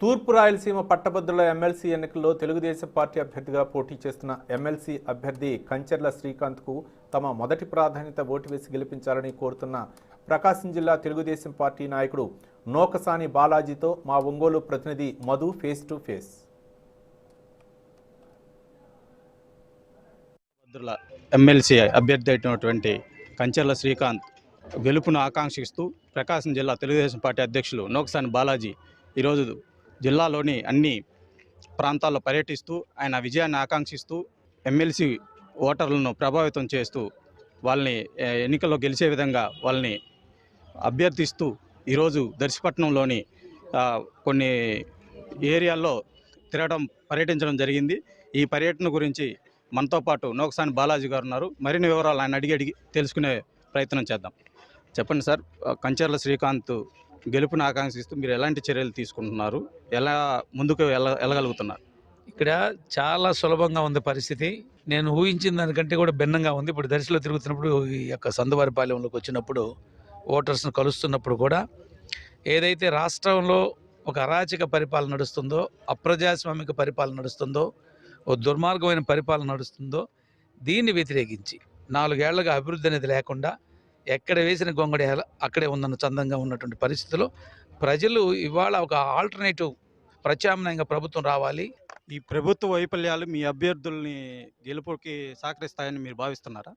తూర్పు రాయలసీమ పట్టభద్రుల ఎమ్మెల్సీ ఎన్నికల్లో తెలుగుదేశం పార్టీ అభ్యర్థిగా పోటీ చేస్తున్న ఎమ్మెల్సీ అభ్యర్థి కంచెర్ల శ్రీకాంత్కు తమ మొదటి ప్రాధాన్యత ఓటు వేసి గెలిపించాలని కోరుతున్న ప్రకాశం జిల్లా తెలుగుదేశం పార్టీ నాయకుడు నోకసాని బాలాజీతో మా ఒంగోలు ప్రతినిధి Madhu face to face. MLC అభ్యర్థి అయినటువంటి కంచెర్ల శ్రీకాంత్ గెలుపును ఆకాంక్షిస్తూ ప్రకాశం జిల్లా తెలుగుదేశం పార్టీ అధ్యక్షులు నోకసాని బాలాజీ ఈరోజు జిల్లాలోని అన్ని ప్రాంతాల్లో పర్యటిస్తూ ఆయన విజయాన్ని ఆకాంక్షిస్తూ ఎమ్మెల్సీ ఓటర్లను ప్రభావితం చేస్తూ వాళ్ళని ఎన్నికల్లో గెలిచే విధంగా వాళ్ళని అభ్యర్థిస్తూ ఈరోజు దర్శపట్నంలోని కొన్ని ఏరియాల్లో తిరగడం పర్యటించడం జరిగింది. ఈ పర్యటన గురించి మనతో పాటు నోకసాని బాలాజీ గారు ఉన్నారు. మరిన్ని వివరాలు ఆయన అడిగి అడిగి తెలుసుకునే ప్రయత్నం చేద్దాం. చెప్పండి సార్ కంచర్ల శ్రీకాంత్ గెలుపును ఆకాంక్షిస్తూ మీరు ఎలాంటి చర్యలు తీసుకుంటున్నారు? ఎలా ముందుకు వెళ్ళ వెళ్ళగలుగుతున్నారు ఇక్కడ చాలా సులభంగా ఉంది పరిస్థితి. నేను ఊహించిన దానికంటే కూడా భిన్నంగా ఉంది. ఇప్పుడు దర్శలో తిరుగుతున్నప్పుడు ఈ యొక్క సందువారిపాలెంలోకి వచ్చినప్పుడు ఓటర్స్ని కలుస్తున్నప్పుడు కూడా ఏదైతే రాష్ట్రంలో ఒక అరాచక పరిపాలన నడుస్తుందో అప్రజాస్వామిక పరిపాలన నడుస్తుందో ఓ దుర్మార్గమైన పరిపాలన నడుస్తుందో దీన్ని వ్యతిరేకించి నాలుగేళ్ళుగా అభివృద్ధి అనేది లేకుండా ఎక్కడ వేసిన గొంగడి ఎల- అక్కడే ఉందన్న చందంగా ఉన్నటువంటి పరిస్థితిలో ప్రజలు ఇవాళ ఒక ఆల్టర్నేటివ్ ప్రత్యామ్నాయంగా ప్రభుత్వం రావాలి. ఈ ప్రభుత్వ వైఫల్యాలు మీ అభ్యర్థుల్ని గెలుపుకి సహకరిస్తాయని మీరు భావిస్తున్నారా?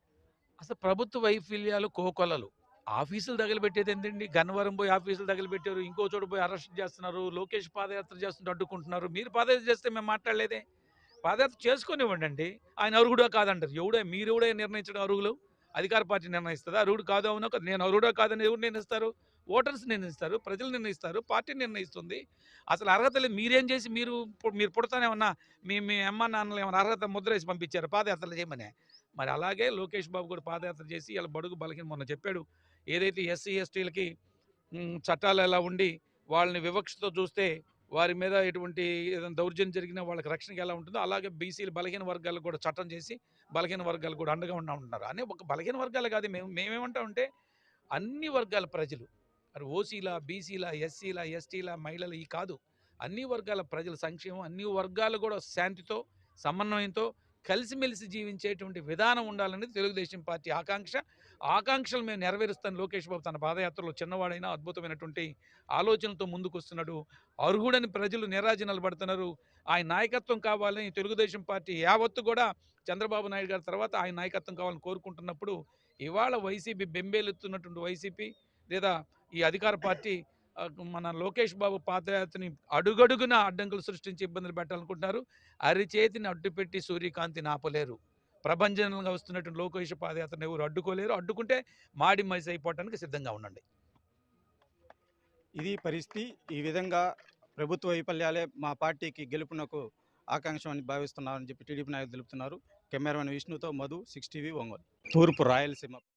అసలు ప్రభుత్వ వైఫల్యాలు కోకొల్లలు ఆఫీసులు తగలబెట్టేది ఏంటండి గన్నవరం పోయి ఆఫీసులు తగలబెట్టారు ఇంకో చోట పోయి అరెస్ట్ చేస్తున్నారు లోకేష్ పాదయాత్ర చేస్తుంటే అడ్డుకుంటున్నారు. మీరు పాదయాత్ర చేస్తే మేము మాట్లాడలేదే. పాదయాత్ర చేసుకునివ్వండి అండి ఆయన అరుగుడా కాదంటారు. ఎవడే? మీరు ఎవడే నిర్ణయించడం అరుగులు అధికార పార్టీ నిర్ణయిస్తుందా? అరుగుడు కాదు అవునో? నేను అరుగుడా కాదని ఎవరు నిర్ణయిస్తారు? ఓటర్స్ నిర్ణయిస్తారు. ప్రజలు నిర్ణయిస్తారు. పార్టీ నిర్ణయిస్తుంది. అసలు అర్హత లేదు. మీరేం చేసి మీరు మీరు పుడతానే ఉన్నా మీ మీ అమ్మ నాన్నలు ఏమైనా అర్హత ముద్ర వేసి పంపించారు? పాదయాత్రలు చేయమని? మరి అలాగే లోకేష్ బాబు కూడా పాదయాత్ర చేసి ఇలా బడుగు బలహీన మొన్న చెప్పాడు. ఏదైతే ఎస్సీ ఎస్టీలకి చట్టాలు ఎలా ఉండి వాళ్ళని వివక్షతో చూస్తే వారి మీద ఎటువంటి ఏదైనా దౌర్జన్యం జరిగినా వాళ్ళకి రక్షణకి ఎలా ఉంటుందో అలాగే బీసీలు బలహీన వర్గాలకు కూడా చట్టం చేసి బలహీన వర్గాలు కూడా అండగా ఉన్నా ఉంటున్నారు. అనే ఒక బలహీన వర్గాలు కాదు మేము మేమేమంటామంటే అన్ని వర్గాల ప్రజలు అది ఓసీల బీసీల ఎస్సీల ఎస్టీల మహిళల ఈ కాదు. అన్ని వర్గాల ప్రజల సంక్షేమం అన్ని వర్గాలు కూడా శాంతితో సమన్వయంతో కలిసిమెలిసి జీవించేటువంటి విధానం ఉండాలనేది తెలుగుదేశం పార్టీ ఆకాంక్ష. ఆకాంక్షలు మేము నెరవేరుస్తాను. లోకేష్ బాబు తన పాదయాత్రలో చిన్నవాడైనా అద్భుతమైనటువంటి ఆలోచనతో ముందుకొస్తున్నాడు. అర్హుడని ప్రజలు నిరాజనలు పడుతున్నారు. ఆయన నాయకత్వం కావాలని తెలుగుదేశం పార్టీ యావత్తు కూడా చంద్రబాబు నాయుడు గారి తర్వాత ఆయన నాయకత్వం కావాలని కోరుకుంటున్నప్పుడు ఇవాళ వైసీపీ బెంబేలెత్తున్నటువంటి వైసీపీ లేదా ఈ అధికార పార్టీ మన లోకేష్ బాబు పాదయాత్రని అడుగడుగున అడ్డంకులు సృష్టించి ఇబ్బందులు పెట్టాలనుకుంటున్నారు. అరిచేతిని అడ్డుపెట్టి సూర్యకాంతిని ఆపలేరు. ప్రభంజనంగా వస్తున్నటువంటి లోకేష్ పాదయాత్రను ఎవరు అడ్డుకోలేరు. అడ్డుకుంటే మాడి మైస్ అయిపోవటానికి సిద్ధంగా ఉండండి. ఇది పరిస్థితి. ఈ విధంగా ప్రభుత్వ వైఫల్యాలే మా పార్టీకి గెలుపునకు ఆకాంక్ష అని భావిస్తున్నారని చెప్పి టీడీపీ నాయకులు తెలుపుతున్నారు. కెమెరామెన్ విష్ణుతో మధు సిక్స్ టీవీ ఒంగోలు. తూర్పు రాయలసీమ